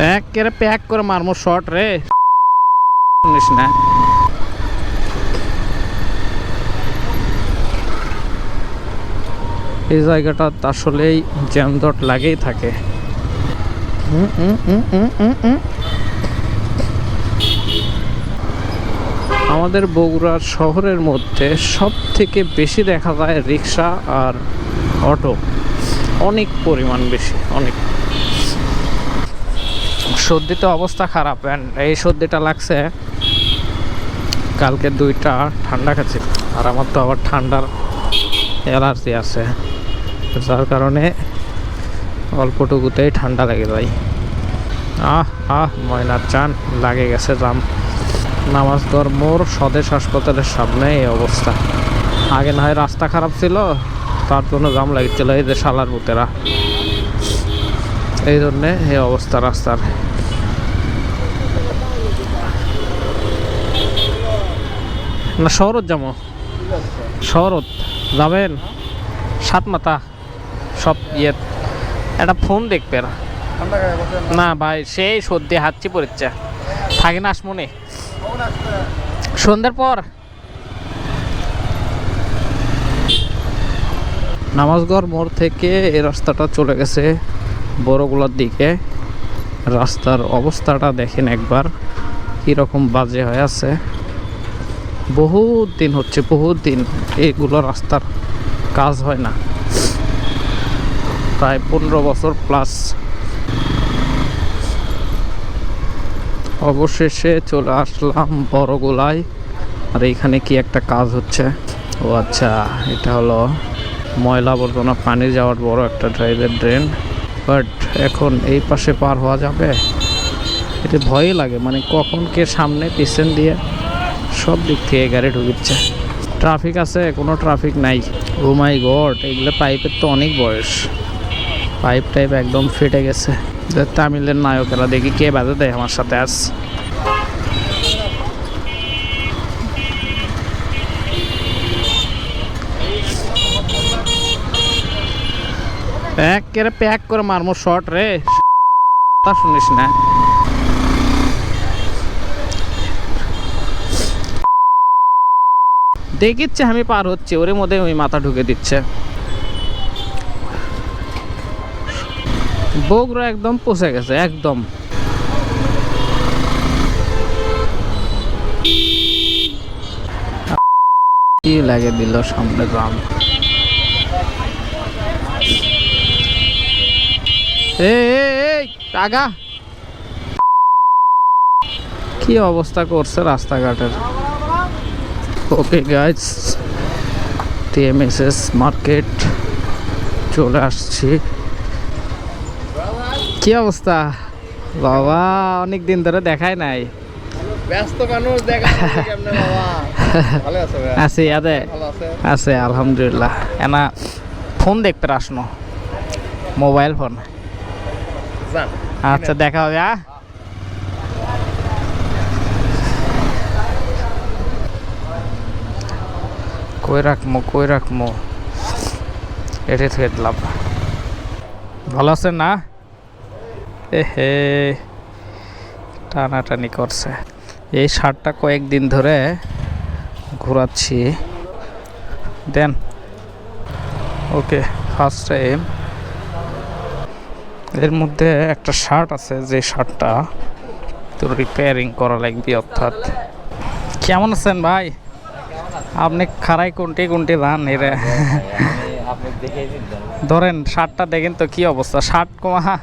এক করে প্যাক করে মারমো শর্ট রে। শুনিস না। এই জায়গাটা আসলেই জ্যামজট লাগেই থাকে। হুম, হুম, হুম, হুম, হুম, হুম। আমাদের বগুড়ার শহরের মধ্যে সব থেকে বেশি দেখা যায় রিক্সা আর অটো। অনেক পরিমাণ বেশি অনেক। সর্দিতে অবস্থা খারাপ, and এই সর্দিটা লাগছে কালকে দুইটা ঠান্ডা খাচ্ছি, আর আমার তো আবার ঠান্ডার অ্যালার্জি আছে, যার কারণে অল্পটুকুতেই ঠান্ডা লেগে যায় আহ আহ, ময়নার চান, লাগে গেছে জাম। নামাজগড় মোর স্বদেশ হাসপাতালের সামনে এই অবস্থা। আগে না হয় রাস্তা খারাপ ছিল, তার জন্য জাম লাগছিল, এই যে শালার বুতেরা এই জন্যে এই অবস্থা রাস্তার। না, শহরত যাব। শহরত যাবেন? সাত মাথা সব ইয়ে একটা ফোন দেখবে না ভাই, সেই সর্দি হাঁচি পড়েছে। থাকে না আসমনে। সন্ধ্যার পর। নামাজগড় মোড় থেকে এই রাস্তাটা চলে গেছে বড়গুলোর দিকে। রাস্তার অবস্থাটা দেখেন একবার। কীরকম বাজে হয়ে আছে। বহুত দিন হচ্ছে, বহুত দিন এইগুলো রাস্তার কাজ হয় না। প্রায় পনেরো বছর প্লাস অবশেষে চলে আসলাম বড়গোলায়। আর এইখানে কি একটা কাজ হচ্ছে? ও আচ্ছা এটা হলো ময়লা আবর্জনা পানি যাওয়ার বড় একটা ড্রাইভের ড্রেন বাট এখন এই পাশে পার হওয়া যাবে? এটা ভয়ই লাগে মানে কখন কে সামনে পিছন দিয়ে সব দিক থেকে গাড়ি ঢুকিচ্ছে ট্রাফিক আছে, কোনো ট্রাফিক নাই। ও মাই গড, এগুলো পাইপের তো অনেক বয়স। পাইপ টাইপ একদম ফেটে গেছে। তামিলের নায়কেরা, দেখি কে বাজে দেয় আমার সাথে আস এক করে প্যাক করে মারমো শর্ট রে। তা শুনিস না। দেখিচ্ছে আমি পার হচ্ছি। ওর মধ্যে ওই মাথা ঢুকে দিচ্ছে। বগুড়া একদম পচে গেছে, একদম। কি লাগে দিল সামনে এই আগা কি অবস্থা করছে রাস্তাঘাটের? ওকে গাইজ টিএমএসএস মার্কেট চলে আসছি। কি অবস্থা? বাবা অনেক দিন ধরে দেখাই নাই। ব্যস্ত মানুষ দেখা আছো ইয়াদে আছে আলহামদুলিল্লাহ। এনা ফোন দেখতে আসনো। Mobile phone. আচ্ছা দেখা হবে আ? কই রাখমো কই রাখমো? এটে থেকে দিলাম ভালো আছেন না? এ হে, টানাটানি করছে। এই শার্টটা কয়েকদিন ধরে ঘোরাচ্ছি। দেন, ওকে ফার্স্ট টাইম এর মধ্যে একটা শার্ট আছে, যে শার্টটা তো রিপেয়ারিং করা লাগবে, অর্থাৎ। কেমন আছেন ভাই? আপনি খারাই কোনটি কোনটি ধান এরা? আপনি দেখে দিন ধরেন শার্টটা দেখেন তো কি অবস্থা? শার্ট কমা